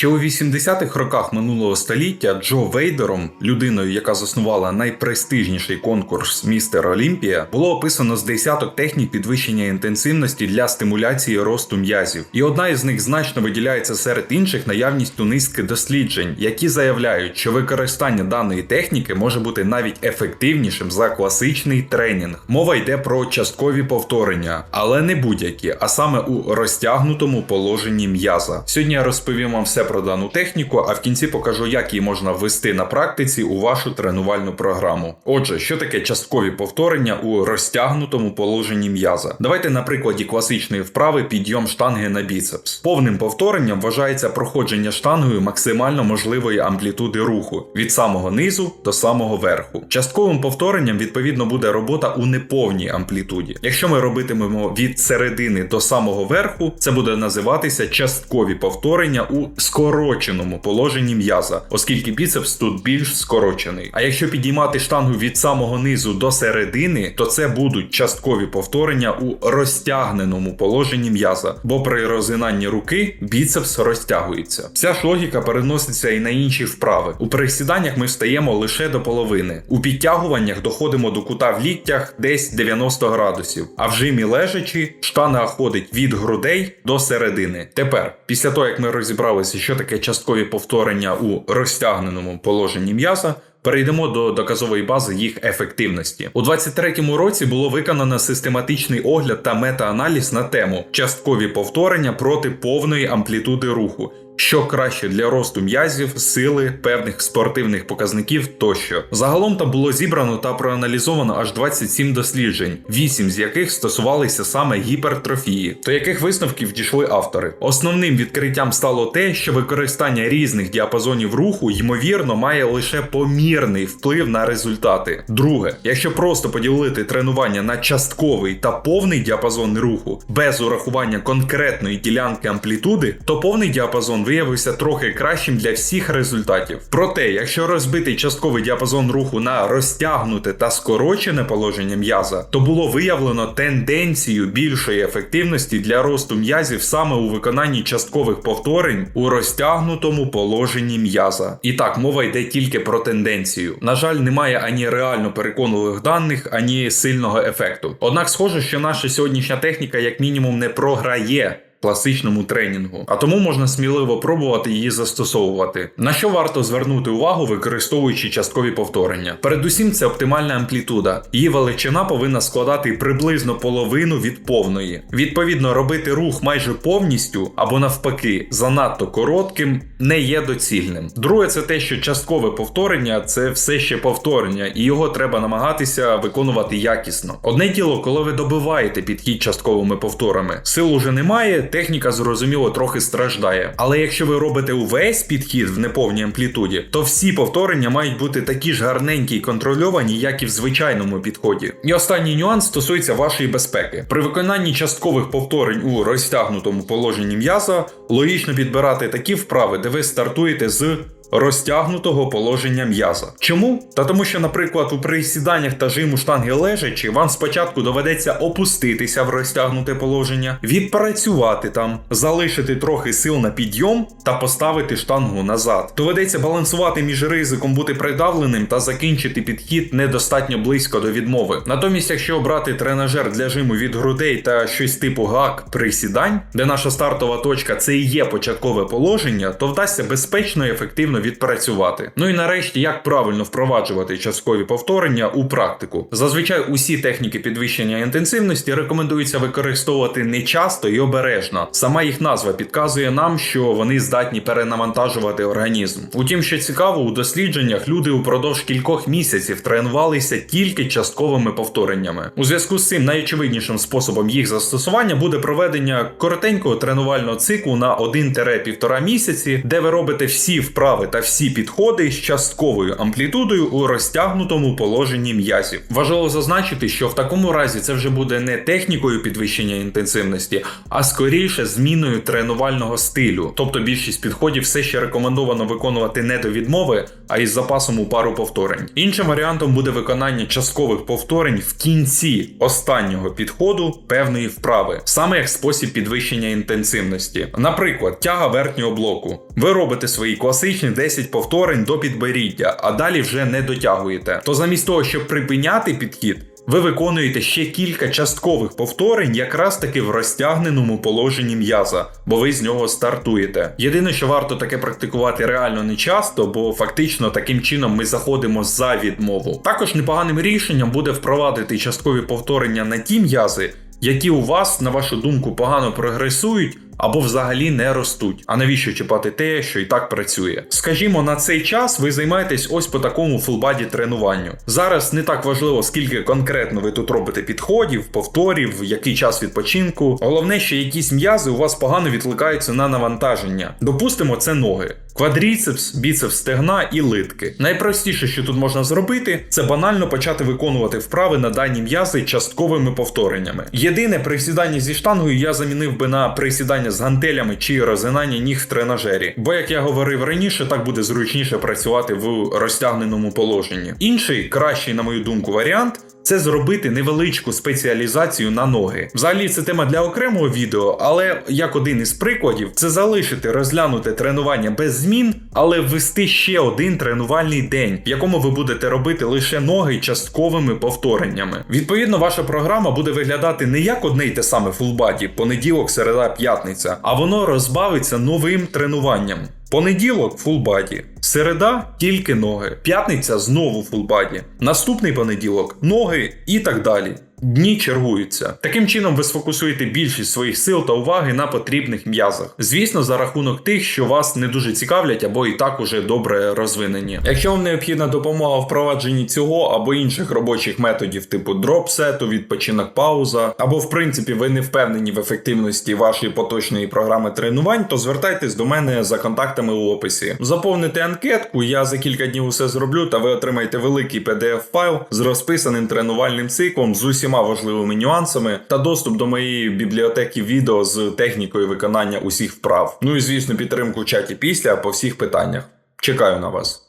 Ще у 80-х роках минулого століття Джо Вейдером, людиною, яка заснувала найпрестижніший конкурс Містер Олімпія, було описано з десяток технік підвищення інтенсивності для стимуляції росту м'язів. І одна із них значно виділяється серед інших наявністю низки досліджень, які заявляють, що використання даної техніки може бути навіть ефективнішим за класичний тренінг. Мова йде про часткові повторення, але не будь-які, а саме у розтягнутому положенні м'яза. Сьогодні я розповім вам все про дану техніку, а в кінці покажу, як її можна ввести на практиці у вашу тренувальну програму. Отже, що таке часткові повторення у розтягнутому положенні м'яза? Давайте на прикладі класичної вправи підйом штанги на біцепс. Повним повторенням вважається проходження штангою максимально можливої амплітуди руху від самого низу до самого верху. Частковим повторенням відповідно буде робота у неповній амплітуді. Якщо ми робитимемо від середини до самого верху, це буде називатися часткові повторення у скороченому положенні м'яза, оскільки біцепс тут більш скорочений. А якщо підіймати штангу від самого низу до середини, то це будуть часткові повторення у розтягненому положенні м'яза, бо при розгинанні руки біцепс розтягується. Вся ж логіка переноситься і на інші вправи. У присіданнях ми встаємо лише до половини. У підтягуваннях доходимо до кута в ліктях десь 90 градусів, а в жимі лежачі штанга ходить від грудей до середини. Тепер, після того як ми розібралися, що таке часткові повторення у розтягненому положенні м'яса. Перейдемо до доказової бази їх ефективності. У 23-му році було виконано систематичний огляд та мета-аналіз на тему часткові повторення проти повної амплітуди руху. Що краще для росту м'язів, сили, певних спортивних показників тощо. Загалом там було зібрано та проаналізовано аж 27 досліджень, 8 з яких стосувалися саме гіпертрофії, до яких висновків дійшли автори. Основним відкриттям стало те, що використання різних діапазонів руху ймовірно має лише помірний вплив на результати. Друге, якщо просто поділити тренування на частковий та повний діапазон руху без урахування конкретної ділянки амплітуди, то повний діапазон виявився трохи кращим для всіх результатів. Проте, якщо розбити частковий діапазон руху на розтягнуте та скорочене положення м'яза, то було виявлено тенденцію більшої ефективності для росту м'язів саме у виконанні часткових повторень у розтягнутому положенні м'яза. І так, мова йде тільки про тенденцію. На жаль, немає ані реально переконливих даних, ані сильного ефекту. Однак, схоже, що наша сьогоднішня техніка, як мінімум, не програє класичному тренінгу, а тому можна сміливо пробувати її застосовувати. На що варто звернути увагу, використовуючи часткові повторення? Передусім, це оптимальна амплітуда. Її величина повинна складати приблизно половину від повної. Відповідно, робити рух майже повністю або навпаки занадто коротким не є доцільним. Друге, це те, що часткове повторення це все ще повторення, і його треба намагатися виконувати якісно. Одне діло, коли ви добиваєте підхід частковими повторами, сил уже немає техніка зрозуміло трохи страждає. Але якщо ви робите увесь підхід в неповній амплітуді, то всі повторення мають бути такі ж гарненькі і контрольовані, як і в звичайному підході. І останній нюанс стосується вашої безпеки. При виконанні часткових повторень у розтягнутому положенні м'яза логічно підбирати такі вправи, де ви стартуєте з розтягнутого положення м'яза. Чому? Та тому, що, наприклад, у присіданнях та жиму штанги лежачи, вам спочатку доведеться опуститися в розтягнуте положення, відпрацювати там, залишити трохи сил на підйом та поставити штангу назад. Доведеться балансувати між ризиком бути придавленим та закінчити підхід недостатньо близько до відмови. Натомість, якщо обрати тренажер для жиму від грудей та щось типу гак присідань, де наша стартова точка це і є початкове положення, то вдасться безпечно і ефективно відпрацювати. Ну і нарешті, як правильно впроваджувати часткові повторення у практику. Зазвичай усі техніки підвищення інтенсивності рекомендується використовувати не часто і обережно. Сама їх назва підказує нам, що вони здатні перенавантажувати організм. Утім, що цікаво, у дослідженнях люди упродовж кількох місяців тренувалися тільки частковими повтореннями. У зв'язку з цим найочевиднішим способом їх застосування буде проведення коротенького тренувального циклу на 1-1,5 місяці, де ви робите всі вправи та всі підходи з частковою амплітудою у розтягнутому положенні м'язів. Важливо зазначити, що в такому разі це вже буде не технікою підвищення інтенсивності, а скоріше зміною тренувального стилю. Тобто більшість підходів все ще рекомендовано виконувати не до відмови, а із запасом у пару повторень. Іншим варіантом буде виконання часткових повторень в кінці останнього підходу певної вправи, саме як спосіб підвищення інтенсивності. Наприклад, тяга верхнього блоку. Ви робите свої класичні 10 повторень до підборіддя, а далі вже не дотягуєте. То замість того, щоб припиняти підхід. Ви виконуєте ще кілька часткових повторень, якраз таки в розтягненому положенні м'яза, бо ви з нього стартуєте. Єдине, що варто таке практикувати реально не часто, бо фактично таким чином ми заходимо за відмову. Також непоганим рішенням буде впровадити часткові повторення на ті м'язи, які у вас, на вашу думку, погано прогресують. Або взагалі не ростуть. А навіщо чіпати те, що і так працює? Скажімо, на цей час ви займаєтесь ось по такому фулбаді тренуванню. Зараз не так важливо, скільки конкретно ви тут робите підходів, повторів, який час відпочинку. Головне, що якісь м'язи у вас погано відкликаються на навантаження. Допустимо, це ноги. Квадріцепс, біцепс стегна і литки. Найпростіше, що тут можна зробити, це банально почати виконувати вправи на дані м'язи частковими повтореннями. Єдине, при сіданні зі штангою я замінив би на присідання з гантелями чи розгинання ніг в тренажері. Бо, як я говорив раніше, так буде зручніше працювати в розтягненому положенні. Інший, кращий, на мою думку, варіант. Це зробити невеличку спеціалізацію на ноги. Взагалі, це тема для окремого відео, але як один із прикладів, це залишити розглянути тренування без змін, але ввести ще один тренувальний день, в якому ви будете робити лише ноги частковими повтореннями. Відповідно, ваша програма буде виглядати не як одне й те саме фулбаді, понеділок, середа, п'ятниця, а воно розбавиться новим тренуванням. Понеділок фулбаді, середа тільки ноги, п'ятниця знову фулбаді, наступний понеділок ноги і так далі. Дні чергуються. Таким чином ви сфокусуєте більшість своїх сил та уваги на потрібних м'язах. Звісно, за рахунок тих, що вас не дуже цікавлять або і так уже добре розвинені. Якщо вам необхідна допомога в впровадженні цього або інших робочих методів, типу дропсету, відпочинок пауза, або в принципі ви не впевнені в ефективності вашої поточної програми тренувань, то звертайтесь до мене за контактами у описі. Заповните анкетку, я за кілька днів усе зроблю, та ви отримаєте великий PDF файл з розписаним тренувальним циклом з усіма важливими нюансами та доступ до моєї бібліотеки відео з технікою виконання усіх вправ. Ну і звісно, підтримку в чаті після по всіх питаннях. Чекаю на вас.